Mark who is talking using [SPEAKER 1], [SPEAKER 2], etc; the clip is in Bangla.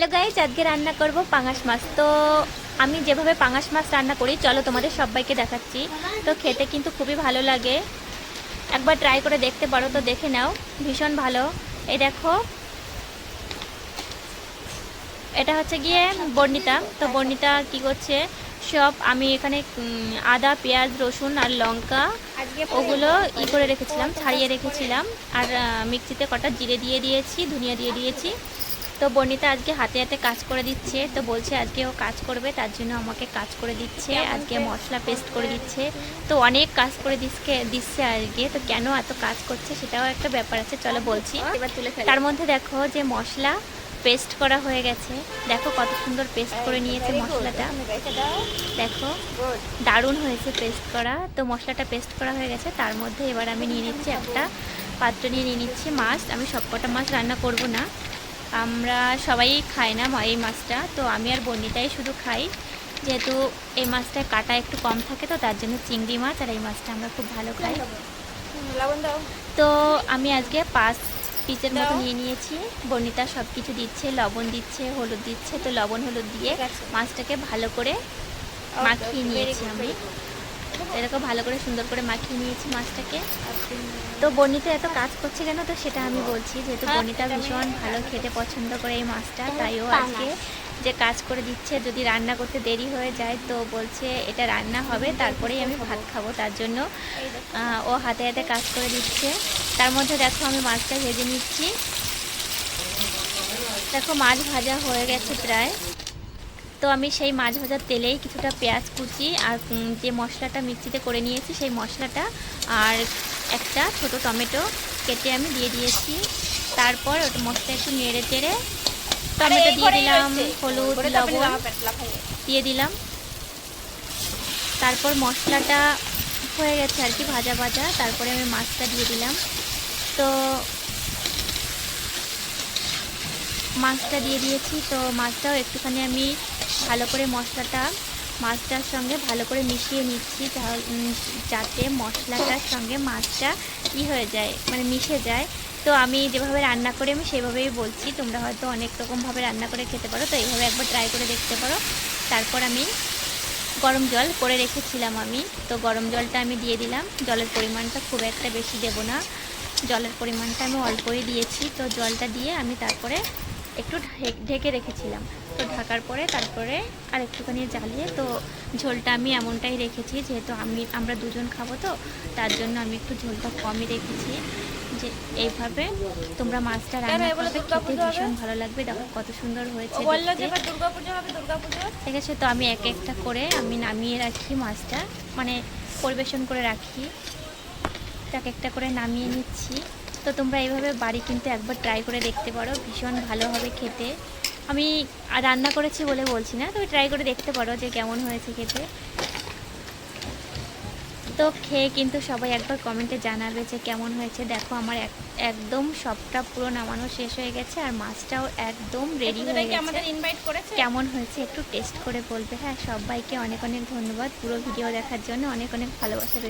[SPEAKER 1] হ্যালো গাইজ আজকে রান্না করব পাঙাশ মাছ। তো আমি যেভাবে পাঙাশ মাছ রান্না করি চলো তোমাদের সবাইকে দেখাচ্ছি। তো খেতে কিন্তু খুবই ভালো লাগে। একবার ট্রাই করে দেখতে পারো তো দেখে নাও ভীষণ ভালো। এই দেখো এটা হচ্ছে গিয়ে বর্ণিতা। তো বর্ণিতা কি করছে সব আমি এখানে আদা পেঁয়াজ রসুন আর লঙ্কা ওগুলো ই করে রেখেছিলাম ছাড়িয়ে রেখেছিলাম। আর মিক্সিতে কটা জিরে দিয়ে দিয়েছি ধনিয়া দিয়ে দিয়েছি। তো বর্ণিতা আজকে হাতে হাতে কাজ করে দিচ্ছে তো বলছে আজকে ও কাজ করবে তার জন্য আমাকে কাজ করে দিচ্ছে আজকে মশলা পেস্ট করে দিচ্ছে। তো অনেক কাজ করে দিচ্ছে দিচ্ছে আজকে তো কেন এত কাজ করছে সেটাও একটা ব্যাপার আছে চলো বলছি।
[SPEAKER 2] এবার তুলে
[SPEAKER 1] তার মধ্যে দেখো যে মশলা পেস্ট করা হয়ে গেছে দেখো কত সুন্দর পেস্ট করে নিয়েছে মশলাটা। দেখো দারুণ হয়েছে পেস্ট করা তো মশলাটা পেস্ট করা হয়ে গেছে তার মধ্যে এবার আমি নিয়ে নিচ্ছি একটা পাত্র নিয়ে নিয়ে নিচ্ছি মাছ আমি সবকটা মাছ রান্না করব না। আমরা সবাই খাই না এই মাছটা তো আমি আর বর্ণিতাই শুধু খাই। যেহেতু এই মাছটায় কাটা একটু কম থাকে তো তার জন্য চিংড়ি মাছ আর এই মাছটা আমরা খুব ভালো খাই। তো আমি আজকে পাঁচ পিসের মতো নিয়ে নিয়েছি। বর্ণিতা সব কিছু দিচ্ছে লবণ দিচ্ছে হলুদ দিচ্ছে তো লবণ হলুদ দিয়ে মাছটাকে ভালো করে মাখিয়ে নিয়েছি আমি। এরকম ভালো করে সুন্দর করে মাখিয়ে নিয়েছি মাছটাকে। তো বর্ণিতা এত কাজ করছে কেন? তো সেটা আমি বলছি যেহেতু
[SPEAKER 2] হ্যাঁ,
[SPEAKER 1] বর্ণিতা ভীষণ ভালো খেতে পছন্দ করে এই মাছটা তাই ও আজকে যে কাজ করে দিচ্ছে যদি রান্না করতে দেরি হয়ে যায় তো বলছে এটা রান্না হবে তারপরেই আমি ভাত খাব তার জন্য ও হাতে হাতে কাজ করে দিচ্ছে। তার মধ্যে দেখো আমি মাছটা ভেজে নিচ্ছি। দেখো মাছ ভাজা হয়ে গেছে প্রায়। তো আমি সেই মাছ ভাজার তেলেই কিছুটা পেঁয়াজ কুচি আর যে মশলাটা মিক্সিতে করে নিয়েছি সেই মশলাটা আর একটা ছোট টমেটো কেটে আমি দিয়ে দিয়েছি। তারপর ওটা মশলা একটু নেড়ে চেড়ে টমেটো দিয়ে দিলাম হলুদ লবণ দিয়ে দিলাম। তারপর মশলাটা হয়ে গেছে আর কি ভাজা ভাজা। তারপরে আমি মাছটা দিয়ে দিলাম। তো মাছটা দিয়ে দিয়েছি। তো মাছটাও একটুখানি আমি ভালো করে মশলাটা, মাছটার সঙ্গে ভালো করে মিশিয়ে নিচ্ছি যাতে মশলাটার সঙ্গে মাছটা ই হয়ে যায় মানে মিশে যায়। তো আমি যেভাবে রান্না করি আমি সেভাবেই বলছি। তোমরা হয়তো অনেক রকমভাবে রান্না করে খেতে পারো। তো এইভাবে একবার ট্রাই করে দেখতে পারো। তারপর আমি গরম জল করে রেখেছিলাম আমি। তো গরম জলটা আমি দিয়ে দিলাম। জলের পরিমাণটা খুব একটা বেশি দেব না। জলের পরিমাণটা আমি অল্পই দিয়েছি। তো জলটা দিয়ে আমি তারপরে একটু ঢেকে রেখেছিলাম। তো ঢাকার পরে তারপরে আর একটুখানি জ্বালিয়ে তো ঝোলটা আমি এমনটাই রেখেছি যেহেতু আমি আমরা দুজন খাব তো তার জন্য আমি একটু ঝোলটা কমই রেখেছি। যে এইভাবে তোমরা মাছটা রান্না
[SPEAKER 2] এগুলো
[SPEAKER 1] করবে খেতে ভীষণ ভালো লাগবে। দেখো কত সুন্দর হয়েছে ঠিক আছে তো আমি এক একটা করে আমি নামিয়ে রাখি মাছটা মানে পরিবেশন করে রাখি। এক একটা করে নামিয়ে নিচ্ছি। তো তোমরা এইভাবে বাড়ি কিন্তু একবার ট্রাই করে দেখতে পারো ভীষণ ভালো হবে খেতে। আমি আর রান্না করেছি বলে বলছি না তুমি ট্রাই করে দেখতে পারো যে কেমন হয়েছে খেতে। তো খেয়ে কিন্তু সবাই একবার কমেন্টে জানাবে যে কেমন হয়েছে। দেখো আমার একদম সবটা পুরো নামানো শেষ হয়ে গেছে আর মাছটাও একদম রেডি হয়ে গেছে
[SPEAKER 2] আমাদের ইনভাইট করেছে?
[SPEAKER 1] কেমন হয়েছে একটু টেস্ট করে বলবে। হ্যাঁ সবাইকে অনেক অনেক ধন্যবাদ পুরো ভিডিও দেখার জন্য অনেক অনেক ভালোবাসা।